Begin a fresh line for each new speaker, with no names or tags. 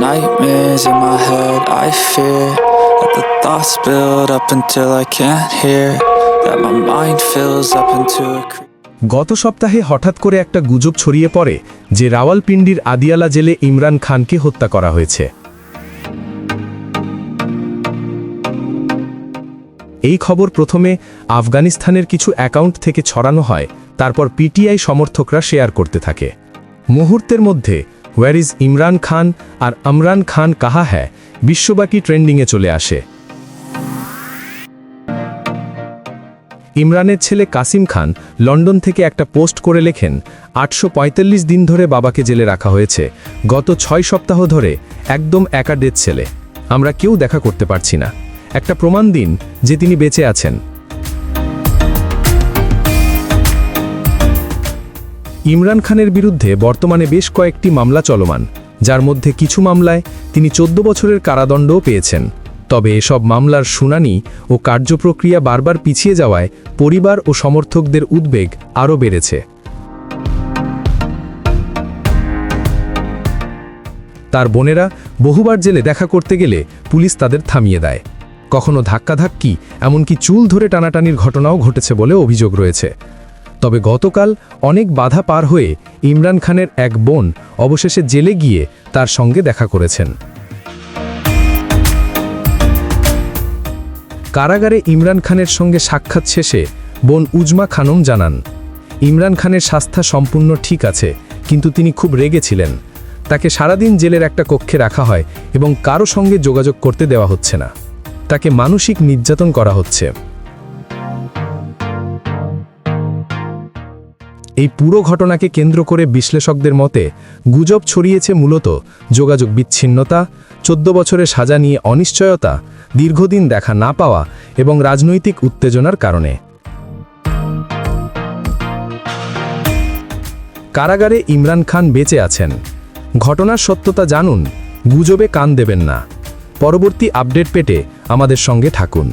Nightmares in my head, I fear That the thoughts build up until I can't hear That my mind fills up into a
গত সপ্তাহে হঠাৎ করে একটা গুজব ছড়িয়ে পড়ে যে রাওয়ালপিন্ডির আদিয়ালা জেলে ইমরান খানকে হত্যা করা হয়েছে। এই খবর প্রথমে আফগানিস্তানের কিছু অ্যাকাউন্ট থেকে ছড়ানো হয় তারপর পিটিআই সমর্থকরা শেয়ার করতে থাকে। মুহূর্তের মধ্যে ওয়ার ইজ ইমরান খান আর আমরান খান কাহা হ্যায়? বিশ্বব্যাপী ট্রেন্ডিংয়ে চলে আসে। ইমরানের ছেলে কাসিম খান লন্ডন থেকে একটা পোস্ট করে লেখেন, আটশো পঁয়তাল্লিশ দিন ধরে বাবাকে জেলে রাখা হয়েছে। গত ছয় সপ্তাহ ধরে একদম একা ডেথ ছেলে। আমরা কেউ দেখা করতে পারছি না। একটা প্রমাণ দিন যে তিনি বেঁচে আছেন। ইমরান খানের বিরুদ্ধে বর্তমানে বেশ কয়েকটি মামলা চলমান, যার মধ্যে কিছু মামলায় তিনি চোদ্দ বছরের কারাদণ্ডও পেয়েছেন। তবে এসব মামলার শুনানি ও কার্যপ্রক্রিয়া বারবার পিছিয়ে যাওয়ায় পরিবার ও সমর্থকদের উদ্বেগ আরও বেড়েছে। তার বোনেরা বহুবার জেলে দেখা করতে গেলে পুলিশ তাদের থামিয়ে দেয়। কখনো ধাক্কাধাক্কি, এমনকি চুল ধরে টানাটানির ঘটনাও ঘটেছে বলে অভিযোগ রয়েছে। তবে গতকাল অনেক বাধা পার হয়ে ইমরান খানের এক বোন অবশেষে জেলে গিয়ে তার সঙ্গে দেখা করেছেন। কারাগারে ইমরান খানের সঙ্গে সাক্ষাৎ শেষে বোন উজমা খানম জানান, ইমরান খানের স্বাস্থ্য সম্পূর্ণ ঠিক আছে, কিন্তু তিনি খুব রেগেছিলেন তাকে সারাদিন জেলের একটা কক্ষে রাখা হয় এবং কারও সঙ্গে যোগাযোগ করতে দেওয়া হচ্ছে না। তাকে মানসিক নির্যাতন করা হচ্ছে। এই পুরো ঘটনাকে কেন্দ্র করে বিশ্লেষকদের মতে গুজব ছড়িয়েছে মূলত যোগাযোগ বিচ্ছিন্নতা, চোদ্দ বছরের সাজা নিয়ে অনিশ্চয়তা, দীর্ঘদিন দেখা না পাওয়া এবং রাজনৈতিক উত্তেজনার কারণে। কারাগারে ইমরান খান বেঁচে আছেন। ঘটনার সত্যতা জানুন, গুজবে কান দেবেন না। পরবর্তী আপডেট পেটে আমাদের সঙ্গে থাকুন।